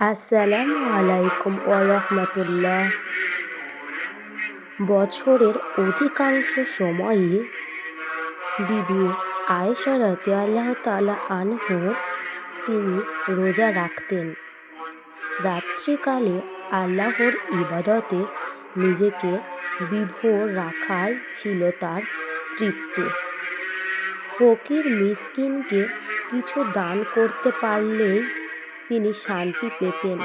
আসসালামু আলাইকুম ওরহমতুল্লাহ বছরের অধিকাংশ সময়ে বিবি আয়েশা আল্লাহ তালা আনহু তিনি রোজা রাখতেন। রাত্রিকালে আল্লাহর ইবাদতে নিজেকে বিভোর রাখাই ছিল তার তৃপ্তি। ফকির মিসকিনকে কিছু দান করতে পারলেই তিনি শান্তি পেতেন।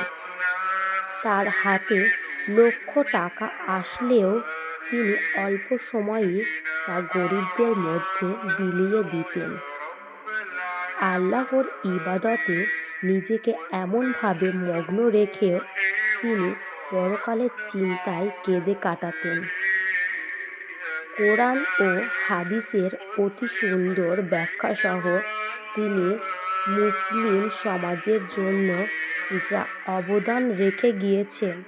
তার হাতে লক্ষ টাকা আসলেও তিনি অল্প সময়েই তা গরিবদের মধ্যে বিলিয়ে দিতেন। আল্লাহর ইবাদতে নিজেকে এমনভাবে মগ্ন রেখেও তিনি পরকালের চিন্তায় কেঁদে কাটাতেন। কোরআন ও হাদিসের অতি সুন্দর ব্যাখ্যাসহ তিনি মুসলিম সমাজের জন্য যা অবদান রেখে গিয়েছেন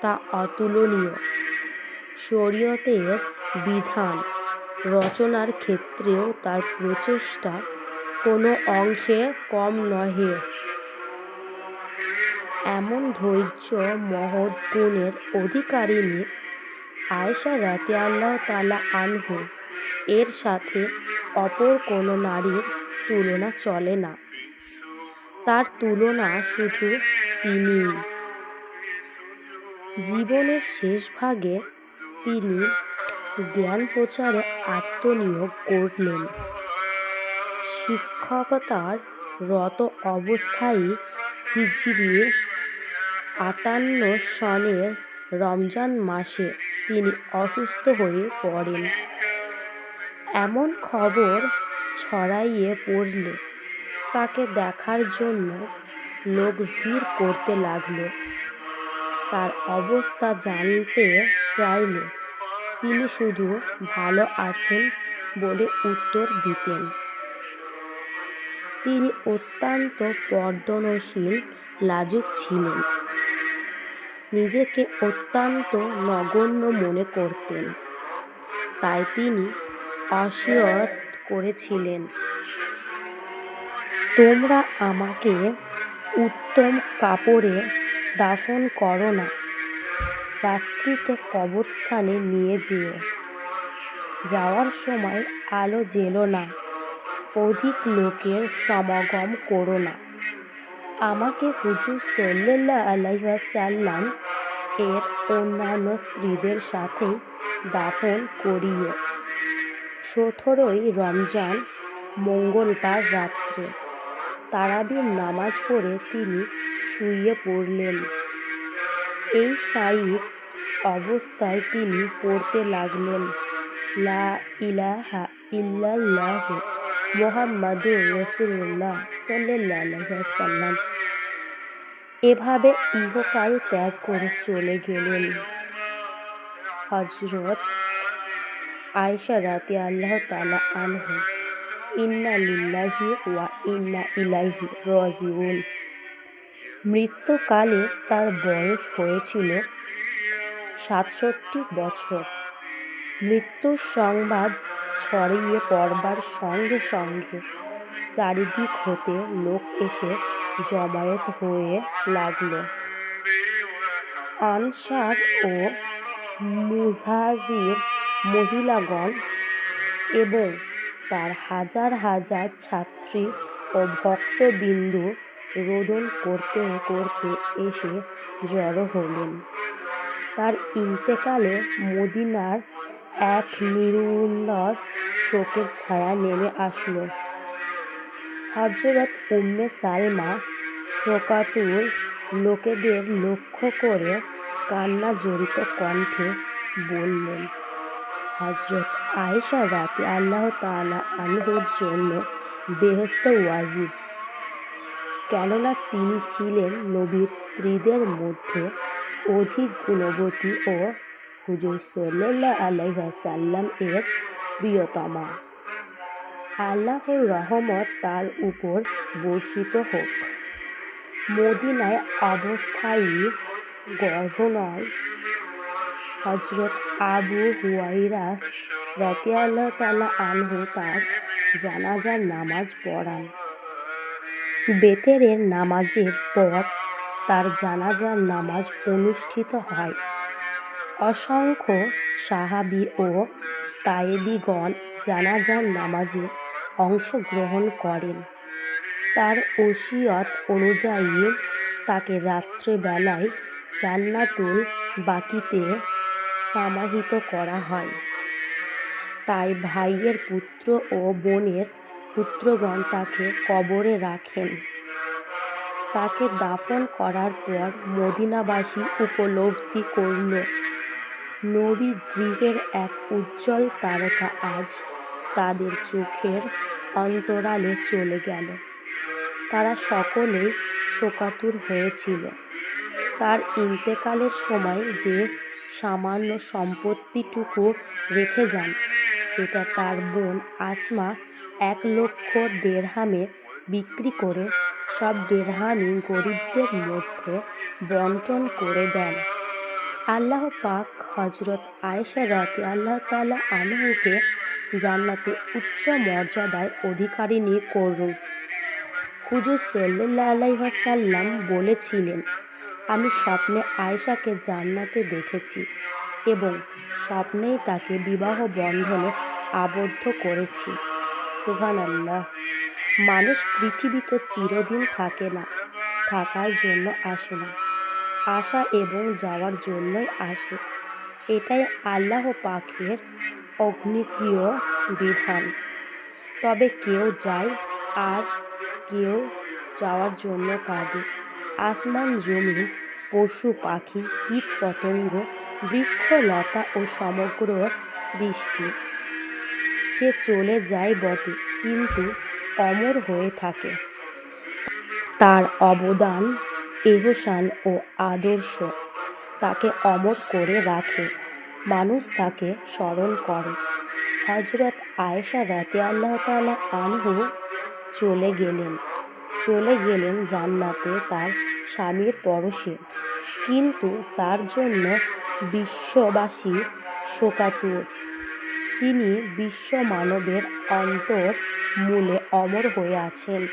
তা অতুলনীয়। শরীয়তের বিধান রচনার ক্ষেত্রেও তার প্রচেষ্টা কোনো অংশে কম নহে। এমন ধৈর্য মহৎ গুণের অধিকারিণী আয়েশা রাতে আল্লাহ তালা আনহু এর সাথে অপর কোনো নারীর তুলনা চলে না। তার তুলনা শুধু তিনিই জীবনের শেষ ভাগে তিনি জ্ঞান প্রচারে আত্মনিয়োগ করলেন। শিক্ষকতার রত অবস্থায় হিজরি আটান্ন সনের রমজান মাসে তিনি অসুস্থ হয়ে পড়েন। এমন খবর ছড়াইয়ে পড়লে তাকে দেখার জন্য লোক ভিড় করতে লাগল। তার অবস্থা জানতে চাইলে তিনি শুধু ভালো আছেন বলে উত্তর দিতেন। তিনি অত্যন্ত পর্দনশীল, লাজুক ছিলেন। নিজেকে অত্যন্ত নগণ্য মনে করতেন। তাই তিনি অসিয়ত করেছিলেন। তোমরা আমাকে উত্তম কাপড়ে দাফন করো না। রাত্রিতে কবরস্থানে নিয়ে যেও। যাওয়ার সময় আলো জেলো না। অধিক লোকের সমাগম করো না। আমাকে হুজুর সাল্লাহ আলাইসাল্লাম এর অন্যান্য স্ত্রীদের সাথেই দাফন করিও। সতেরোই রমজান মঙ্গলবার রাত্রে। তারাবির নামাজ পড়ে তিনি শুয়ে পড়লেন। এই সাইদ অবস্থায় তিনি পড়তে লাগলেন। লা ইলাহা ইল্লাল্লাহ মোহাম্মদুর রসুল্লাহ সাল্লাহ সাল্লাম এভাবে ইহকাল ত্যাগ করে চলে গেলেন। হজরত আয়সা রাতে আল্লাহ তালা আনহু। ইন্না লিল্লাহি ওয়া ইন্না ইলাইহি রাজিউন। মৃত্যুকালে তার বয়স হয়েছিল সাতষট্টি বছর। মৃত্যুর সংবাদ ছড়িয়ে পড়বার সঙ্গে সঙ্গে চারিদিক হতে লোক এসে জমায়েত হয়ে লাগল। আনসার ও মুজাহির মহিলাগণ এবং তার হাজার হাজার ছাত্রী ও ভক্তবিন্দু রোদন করতে করতে এসে জড়ো হলেন। তার ইন্তেকালে মদিনার এক নিরুন্দর শোকের ছায়া নেমে আসলো। হজরত উম্মে সালমা শোকাতুর লোকেদের লক্ষ্য করে কান্না জড়িত কণ্ঠে বললেন হজরত আয়েশা রাতে আল্লাহ তালা আনহুর জন্য বেহস্ত ওয়াজিব। কেননা তিনি ছিলেন নবীর স্ত্রীদের মধ্যে অধিক গুণবতী ও হুজুর সাল্লাহ আলাইসাল্লাম এর প্রিয়তমা। আল্লাহর রহমত তার উপর বর্ষিত হোক। মদিনায় অবস্থায়ী গর্ভনয় হজরত আবু হুয়াইরাস রাতে তালা আনহু তার জানাজার নামাজ পড়ান বেতেরের নামাজের পর তার জানাজার নামাজ অনুষ্ঠিত হয়। অসংখ্য সাহাবি ও তায়েদিগণ জানাজার নামাজে অংশগ্রহণ করেন। তার ওসিয়ত অনুযায়ী তাকে রাত্রেবেলায় জান্নাতুল বাকিতে সমাহিত করা হয়। তাই ভাইয়ের পুত্র ও বোনের পুত্রগণ তাকে কবরে রাখেন। তাকে দাফন করার পর মদিনাবাসী উপলব্ধি করল, নবী গৃহের এক উজ্জ্বল তারকা আজ তাদের চোখের অন্তরালে চলে গেল। তারা সকলেই শোকাতুর হয়েছিল। তার ইন্তেকালের সময় যে সামান্য সম্পত্তিটুকু রেখে যান। এটা তার বোন আসমা এক লক্ষ দেড়হামে বিক্রি করে সব দেড়হামই গরিবদের মধ্যে বন্টন করে দেন। আল্লাহ পাক হজরত আয়েশা রাতে আল্লাহ তালা আনহুকে জান্নাতে উচ্চ মর্যাদার অধিকারিণী করুন। হুজুর সাল্লাহ আলাইহাসাল্লাম বলেছিলেন আমি স্বপ্নে আয়েশাকে জান্নাতে দেখেছি এবং স্বপ্নেই তাকে বিবাহ বন্ধনে আবদ্ধ করেছি। সুহান আল্লাহ মানুষ পৃথিবীতে চিরদিন থাকে না, থাকার জন্য আসে না। আসা এবং যাওয়ার জন্যই আসে। এটাই আল্লাহ পাকের অগ্নিপ্রিয় বিধান। তবে কেউ যায় আর কেউ যাওয়ার জন্য কাঁদে। আসমান জমি পশু, পাখি, কীট, পতঙ্গ বৃক্ষলতা ও সমগ্র সৃষ্টি। সে চলে যায় বটে, কিন্তু অমর হয়ে থাকে। তার অবদান এহসান ও আদর্শ। তাকে অমর করে রাখে। মানুষ তাকে স্মরণ করে। হজরত আয়েশা রাতে আল্লাহ তালা আনহু চলে গেলেন। চলে গেলেন জান্নাতে তার স্বামীর পরশে। কিন্তু তার জন্য বিশ্ববাসী শোকাতুর। তিনি বিশ্ব মানবের অন্তর মূলে অমর হয়ে আছেন।